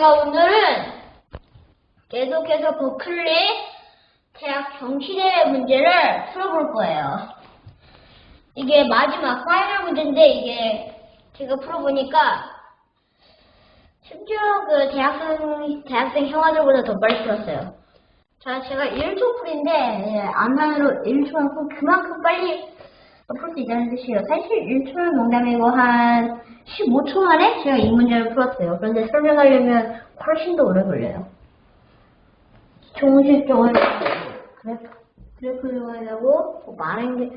제가 오늘은 계속해서 버클리 대학 정시대 문제를 풀어볼 거예요. 이게 마지막 파이널 문제인데 이게 제가 풀어보니까 심지어 그 대학생, 대학생 형아들보다 더 빨리 풀었어요. 자, 제가 1초 풀인데 예, 안만으로 1초만큼 그만큼 빨리 풀 수 있다는 뜻이에요. 사실 1초는 농담이고 한 15초 만에 제가 이 문제를 풀었어요. 그런데 설명하려면 훨씬 더 오래 걸려요. 종식종을 그래프, 그래프를 하려고 뭐 많은 게,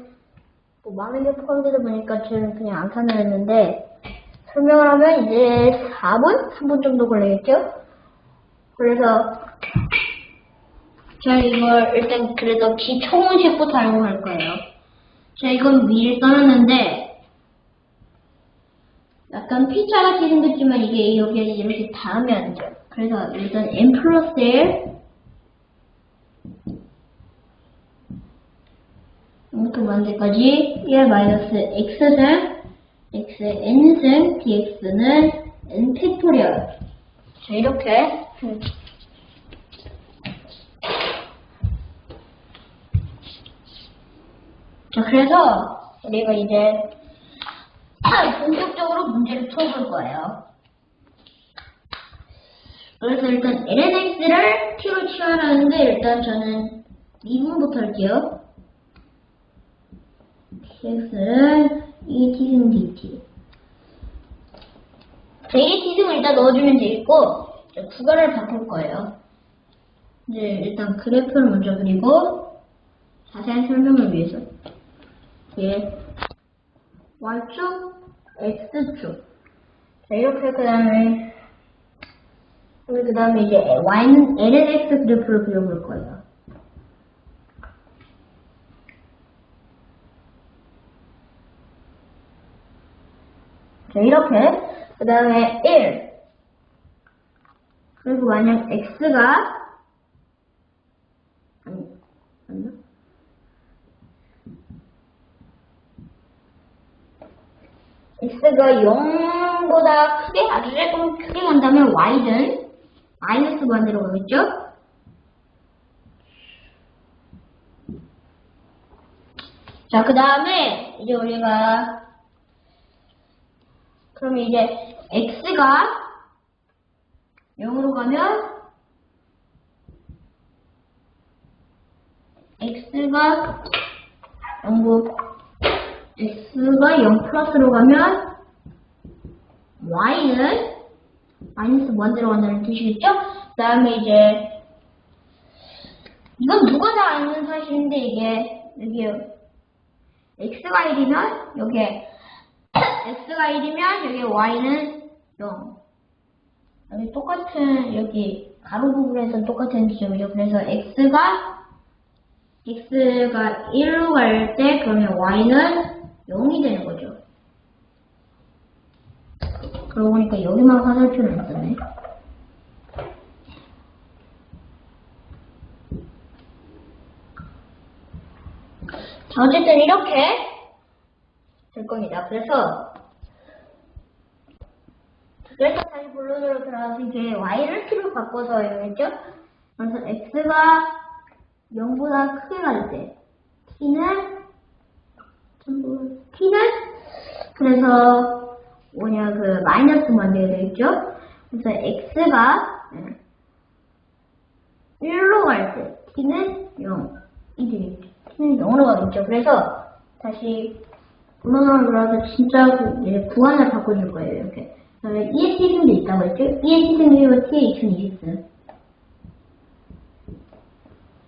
뭐 많은 게 포함되다 보니까 저는 그냥 암산을 했는데 설명을 하면 이제 4분? 3분 정도 걸리겠죠? 그래서 제가 이걸 일단 그래도 기초문식부터 알고 갈 거예요. 제가 이건 미리 써놨는데 약간 피자 같이 생겼지만 이게 여기에 이렇게 닿으면 안 돼요. 그래서 일단 n 플러스 1 이렇게 만들까지? 1 마이너스 x승 x n승 dx는 n 팩토리얼. 자 이렇게. 자 그래서 우리가 이제 본격적으로 문제를 풀어볼 거예요. 그래서 일단 lnx를 t로 치환하는데 일단 저는 미분부터 할게요. tx는 2t승 dt 자, 이 t승을 일단 넣어주면 되겠고 구간을 바꿀 거예요. 이제 일단 그래프를 먼저 그리고 자세한 설명을 위해서 예. Y축, X축. 자, 이렇게 그 다음에, 우리 그 다음에 이제 Y는 LNX 그래프를 그려볼 거예요. 자, 이렇게. 그 다음에 1. 그리고 만약 X가, 아니, 맞나? X가 0보다 크게 아주 조금 크게 간다면 y는 마이너스 반대로 가겠죠? 자, 그 다음에 이제 우리가 그러면 이제 x가 0으로 가면 x가 0고 x가 0 플러스로 가면 y는 마이너스 무한대로 간다는 뜻이겠죠? 그 다음에 이제 이건 누가 다 아는 사실인데 이게 여기 x가 1이면 여기에 x가 1이면 여기 y는 0 여기 똑같은 여기 가로 부분에서 똑같은 지점이죠. 그래서 x가 x가 1로 갈 때 그러면 y는 0이 되는 거죠. 그러고 보니까 여기만 화살표를 놨었네. 자, 어쨌든 이렇게 될 겁니다. 그래서 그래서 다시 본론으로 들어가서 이게 y를 t로 바꿔서 이랬죠? 그래서 x가 0보다 크게 갈 때 t는 전부 t는 그래서 뭐냐 그 마이너스만 되게 되겠죠? 그래서 x가 1로 갈 때 t는 0 이 되겠죠. t는 0으로 가겠죠. 그래서 다시 본론으로 들어가서 진짜 그 이제 구간을 바꿔줄 거예요. 이렇게. 그다음에 ES 승도 있다고 했죠? ES 승이고 T의 이춘 ES.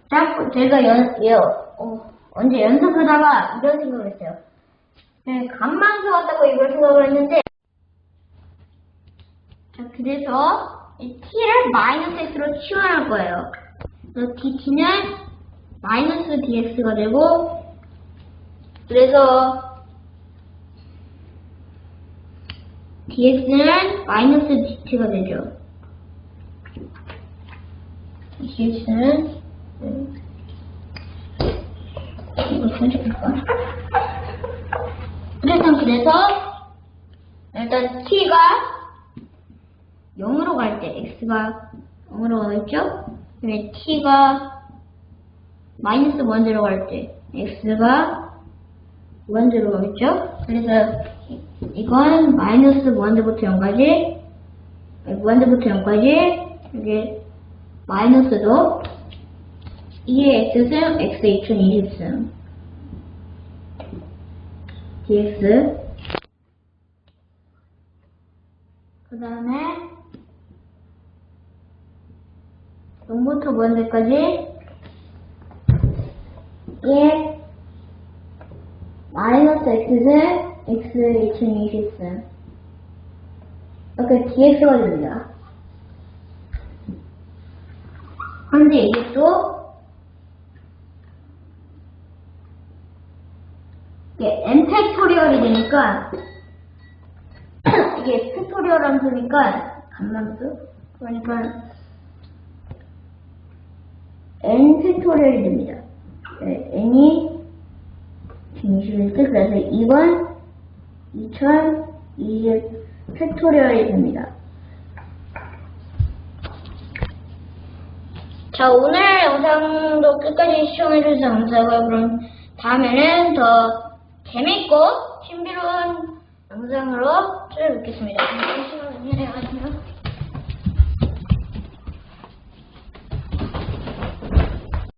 자, 제가 연, 예, 어, 언제 연습하다가 이런 생각을 했어요. 네, 간만서 왔다고 이걸 생각을 했는데, 자, 그래서 이 t를 마이너스 x로 치환할 거예요. 그래서 dt는 마이너스 dx가 되고, 그래서 dx는 마이너스 dt가 되죠. dx는 음, 이거 편집할까? 어쨌든 그래서 일단 t가 0으로 갈 때 x가 0으로 가겠죠? 그다음에 t가 마이너스 1 들어갈 때 x가 1 들어가겠죠? 그래서 이- 이건 마이너스 1부터 0까지 무한대부터 0까지 이게 마이너스도 2의 x승 x 2020승 dx 그 다음에 0부터 무한대까지 2의 마이너스 x승 x 2020승 이렇게 dx가 됩니다. 그런데 이게 또 이게 n 팩토리얼이 되니까 이게 팩토리얼 함수니까 감람수 그러니까 n 팩토리얼이 됩니다. 네, n이 21트 그래서 이건 2020 팩토리얼이 됩니다. 자, 오늘 영상도 끝까지 시청해주셔서 감사하고요. 그럼 다음에는 더 재밌고 신비로운 영상으로 찾아뵙겠습니다.